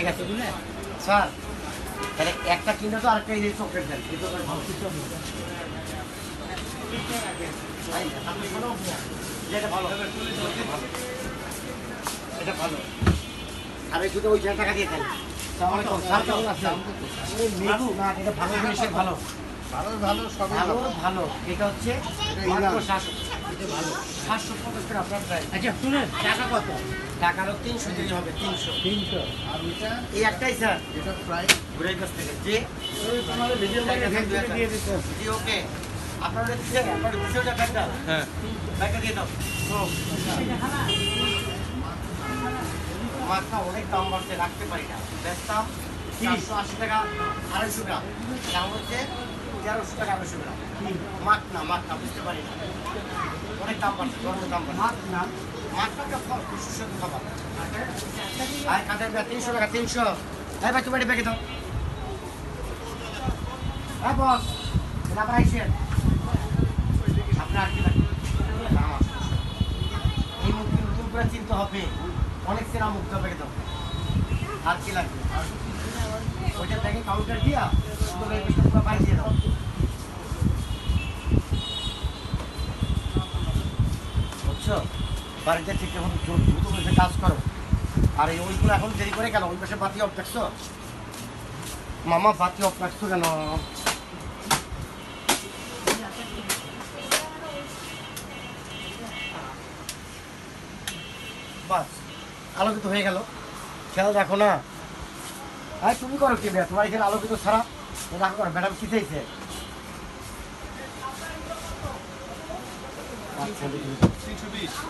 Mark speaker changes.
Speaker 1: ঠিক আছে স্যার তাহলে একটা কিনলে তো আরেকটা এই চকলেট দেন এটা ভালো। আর এই দুটো ওই টাকা দিয়ে দেন। ভালো ভালো।
Speaker 2: ভালো
Speaker 1: এটা হচ্ছে ভালো। সাতশো পঞ্চাশ আপনার
Speaker 3: আচ্ছা শুনেন টাকা কত?
Speaker 1: টাকারও তিনশো দিলে হবে তিনশো।
Speaker 3: তিনশো।
Speaker 2: আর ওইটা?
Speaker 1: এই একটাই স্যার।
Speaker 2: এটা ফ্রাই
Speaker 1: ঘুরে কাছ থেকে। যে
Speaker 3: তোমার ডিজেল দিয়ে দিতে
Speaker 1: জি ওকে। আপনার দিচ্ছে আপনার দিচ্ছে ওটা ব্যাগটা
Speaker 3: হ্যাঁ।
Speaker 1: ব্যাগটা দিয়ে দাও। মাছটা অনেক দাম বাড়ছে রাখতে পারি না। বেচতাম চারশো আশি টাকা আড়াইশো গ্রাম। দাম হচ্ছে তেরোশো টাকা আড়াইশো গ্রাম মাছ না মাছ না বুঝতে পারি না। অনেক দাম বাড়ছে গরমের দাম বাড়ছে।
Speaker 3: মাছ না
Speaker 1: ফল সুস্বাদু খাবার আর কাঁচের ব্যাগ তিনশো টাকা তিনশো। হ্যাঁ ভাই ব্যাগে দাও। হ্যাঁ বস এটা আবার আইসেন। আপনার আর কি লাগবে দাম আছে। এই নতুন করে চিনতে হবে। অনেক সেরা মুক্ত ব্যাগে দাও। আর কি লাগবে? ওইটা ব্যাগে কাউন্টার দিয়া পুরো বাইরে দিয়ে দাও। বুঝছ? বাড়িতে ঠিক মতো দ্রুত বসে কাজ করো। আর এই ওইগুলো এখন দেরি করে কেন ওই পাশে বাতি অফ রাখছো মামা, বাতি অফ রাখছো কেন? আলোকিত হয়ে গেল। খেয়াল রাখো না। আরে, তুমি করো কি? তোমার এখানে আলোকিত ছাড়া? রাখো করো, ম্যাডাম কি চাইছে? আচ্ছা দেখি